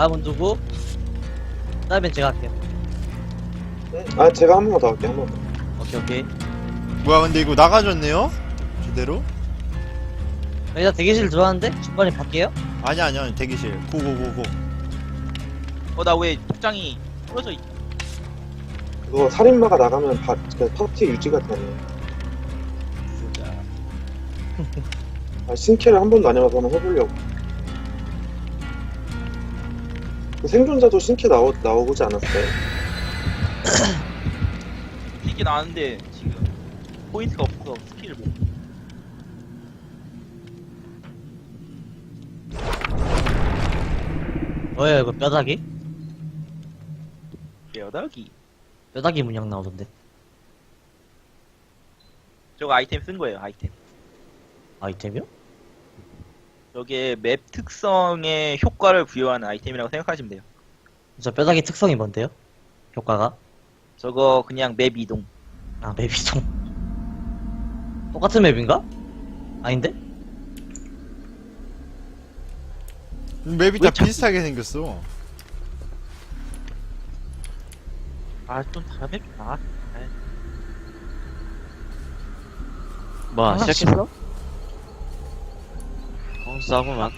다음은 누구? 다음엔 제가 할게요. 네? 아 제가 한 번만 더 할게요 한 번만 오케이, 오케이. 뭐야 근데 이거 나가줬네요? 제대로? 일단 대기실 들어왔는데? 중간에 밖에요? 아니 아니 아니 대기실 고고고고 어 나 왜 복장이 풀어져 있 그거 살인마가 나가면 바, 그 파티 유지가 되네 진짜 아, 신캐를 한 번도 안 해봐서 한번 해보려고 그 생존자도 신캐 나오, 나오지 않았어요? 이게 나왔는데 지금 포인트가 없어서 스킬을 못 뭐예요, 이거 뼈다귀? 뼈다귀 뼈다귀 문양 나오던데. 저거 아이템 쓴 거예요 아이템 아이템이요? 저게 맵 특성에 효과를 부여하는 아이템이라고 생각하시면 돼요 저 뼈다귀 특성이 뭔데요? 효과가? 저거 그냥 맵 이동 아, 맵 이동. 똑같은 맵인가? 아닌데? 맵이 다왜 자꾸- 비슷하게 생겼어 아 좀 다른 맵 아, 뭐 시작했어? 어 싸구만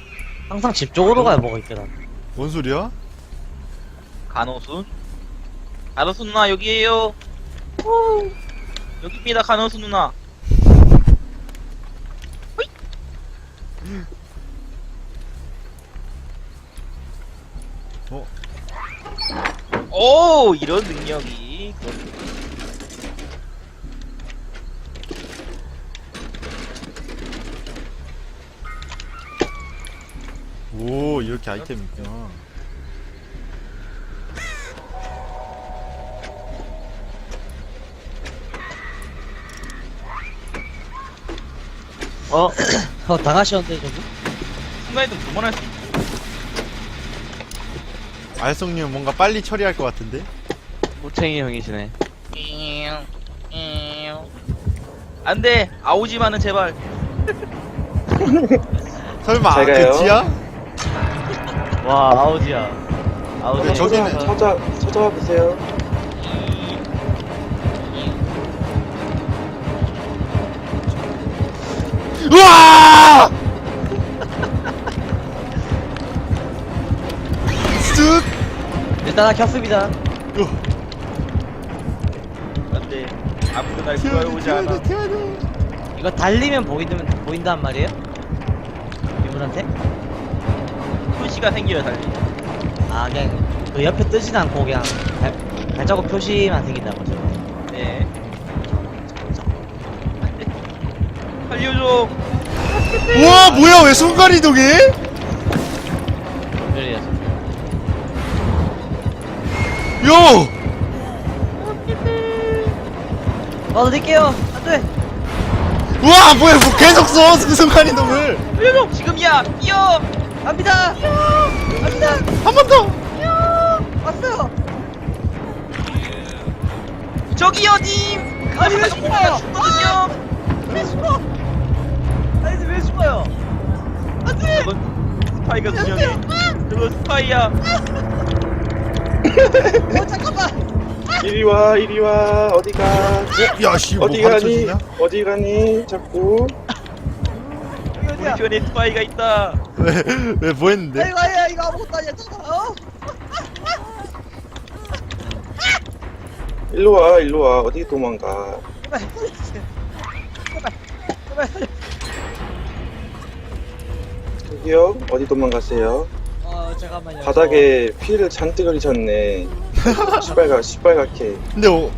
항상 집 쪽으로 가야 뭐가 있더라. 뭔 소리야? 간호순 간호순 누나 여기에요 오, 여기입니다 간호순 누나 호잇. 어? 오 이런 능력이 그렇구나. 이렇게 아이템 있구나 어? 어, 당하시는데, 저기? 순간이동 두번 할 수 있어 알성님 뭔가 빨리 처리할 것 같은데? 꼬챙이 형이시네 안돼 아오지마는 제발 설마 잘 가요. 그 지야? 와 아우지야 아우지 네, 저기는- 찾아, 찾아와 보세요 우와! 쓱! 일단 켰습니다. 안돼 아무도 날 튀어야 구하러 돼 오지 튀어야 않아 이거 달리면 보이면, 보인단 말이에요? 유물한테? 표시가 생겨요 달리 아, 그냥, 그 옆에 뜨진 않고, 그냥, 발, 발자국 표시만 생긴다는 거죠. 네 안돼 살려줘 우와 뭐야 왜 순간 이동해? 별이야 요! 어, 드릴게요! 안 돼! 우와 뭐야 뭐 계속 써 순간 이동을 살려줘 지금이야 뛰어 갑니다! 갑니다! 한 번 더! 왔어요! 저기요 님 아니, 왜 죽어요? 죽거든요 왜 죽어? 아니, 왜 죽어요? 안 돼! 저건 스파이가 두 명이 저건 스파이야 어, 잠깐만! 이리 와 이리 와 어디 가 야 씨 뭐 어디 가니? 어디 가니 자꾸 우리? 편에 스파이가 있다 왜왜 뭐 했는데? 아이고, 아이고, 이거 아무것도 아니야, 잠깐, 어? 일로 와 일로 와 어디 도망가 제발, 살려주세요. 제발, 제발, 살려. 저기요 어디 도망가세요 어, 잠깐만요. 바닥에 피를 잔뜩 흘리셨네 시빨가 시빨갛게 근데 어,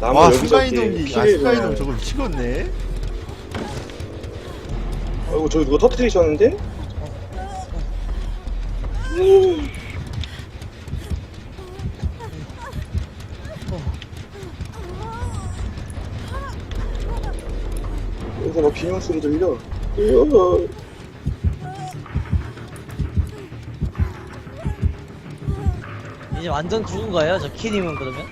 나무 와 여기저기 순간이동기 아 피를 그냥 저거 미치겠네 아이고 저기 누가 터뜨리셨는데? 여기서 막 비명 소리 들려 으어. 이제 완전 죽은 거예요, 저 키님은 그러면?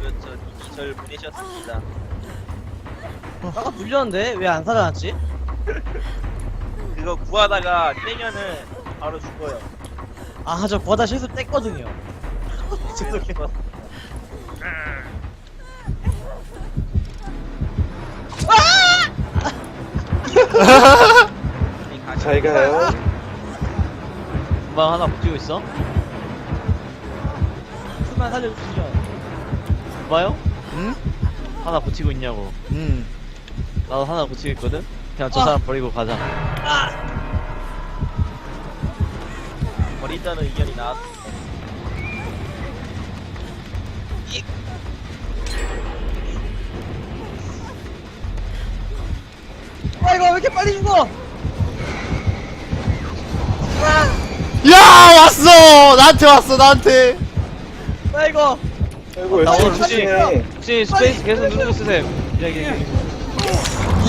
그렇죠 이미 절 보내셨습니다 아까 불렸는데 왜 안 살아났지? 그 그거 구하다가 떼면은 바로 죽어요. 아, 저 구하다 실수 뗐거든요. 죄송해요. 잘 가요. 금방 하나 붙이고 있어? 수만 살려주시죠. 봐요? 응? 하나 붙이고 있냐고. 응. 나도 하나 있거든? 그냥 저 아. 사람 버리고 가자. 버린다는 의견이 나왔어. 아이고, 왜 이렇게 빨리 죽어? 야 왔어 나한테 왔어 나한테 아이고. 아이고 나 열심히 오늘 혹시-. 혹시 스페이스 계속 누르고 쓰세요. 여기.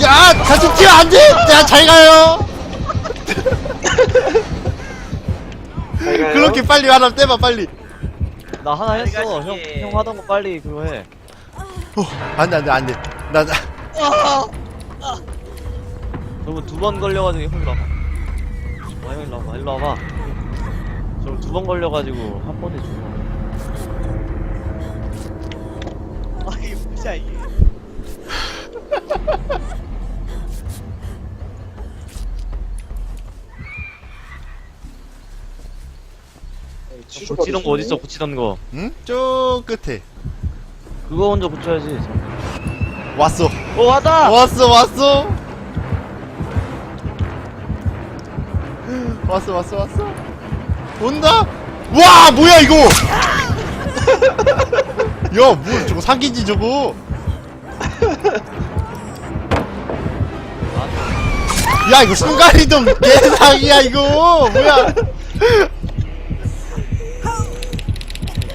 야 같이 뛰어 안돼 야잘 가요 잘 가요. 그렇게 빨리 하나 떼봐 빨리 나 하나 했어. 형, 가시게. 형 하던 거 빨리 그거 해. 어, 안돼 안돼 안돼 나, 나 저거 두번 걸려가지고 형 일로 와봐. 와, 형 일로 와봐. 일로 와봐. 저거 두번 걸려가지고 한 번에 죽어. 아, 이게 뭐야, 이게. 치슈 붙이던 거. 어딨어, 붙이던 거. 응? 저 끝에 그거 먼저 붙여야지. 왔어 어, 왔다! 왔어 왔어 왔어 왔어 왔어 온다 와 뭐야 이거 야뭐 저거 사기지 저거 야 이거 순간 이동 개사기야 이거 뭐야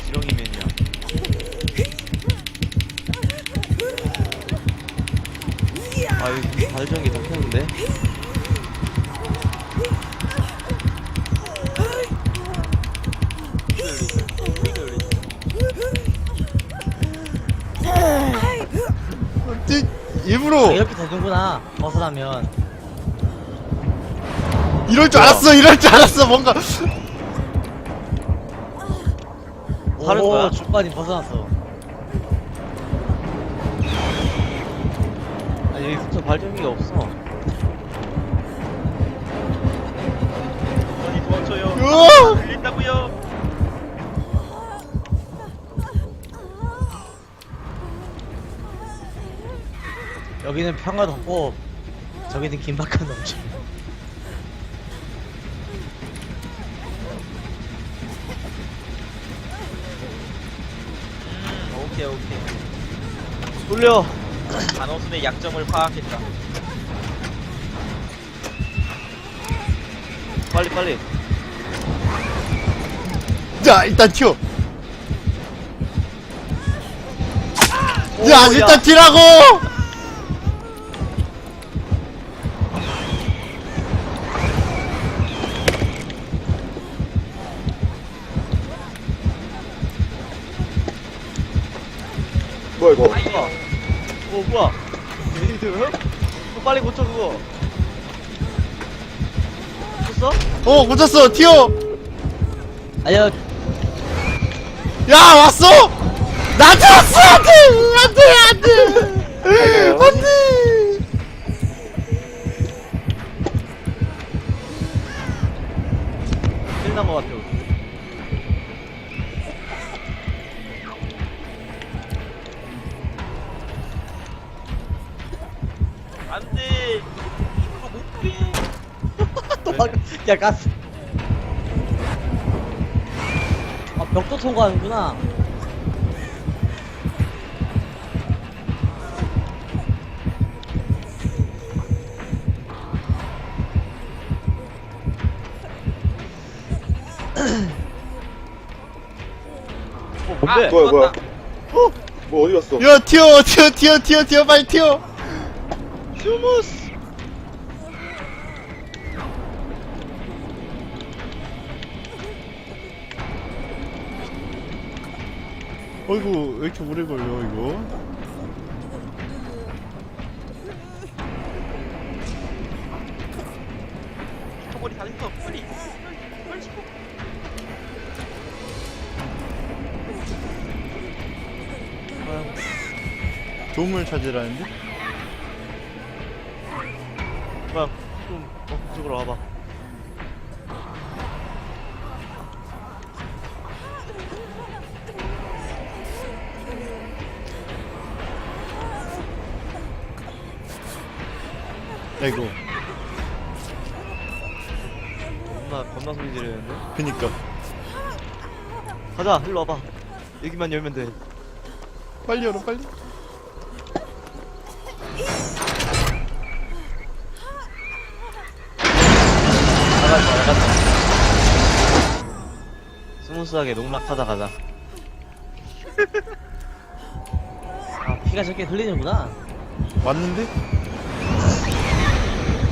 지렁이맨이야. 아, 여기 발전기 더 켰는데? 찌- 아, 일부러 이렇게 되는구나. 벗어나면. 이럴 줄 알았어 이럴 줄 알았어 뭔가 거야? 오, 주관이 벗어났어. 아, 여기 붙어 발전기가 없어. 저기 도와줘요. 들린다고요. 여기는 평화도 없고, 저기는 긴박한 넘쳐. 오케이 오케이. 돌려! 간호순의 약점을 파악했다. 빨리, 빨리. 자 일단 튀어 오, 야 일단 튀라고 뭐야 이거? 뭐야? 어, 뭐야? 얘들? 너 빨리 고쳐, 그거. 고쳤어? 어 고쳤어 튀어 아니요, 야 왔어 나한테 왔어 안돼 안돼 안돼 안돼 큰일 난거 같아, 야, 가스. 아, 벽도 통과하는구나. 어, 뭔데? 뭐야 뭐야? 죽었다. 뭐 어디 갔어? 야 튀어 튀어 튀어 튀어 튀어 빨리 튀어 슈무스! 어이구 왜 이렇게 오래 걸려 이거? 도움을 찾으라는데? 뭐야 좀 어, 이쪽으로 와봐 아이고. 겁나 겁나 소리 지르는데? 그니까. 가자 일로 와봐. 여기만 열면 돼. 빨리 열어 빨리. 나가자 나가자 스무스하게 농락하다 가자. 아, 피가 저렇게 흘리는구나. 왔는데?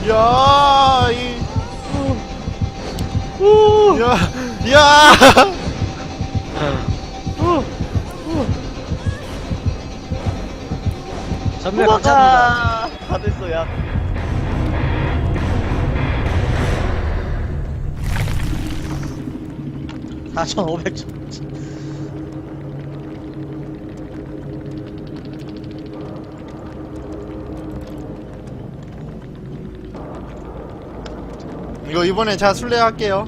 야, 이. 야, 야! 전멸 감사합니다. 도망가 다 됐어 야 아, 4,500점. 이거 이번에 제가 술래 할게요.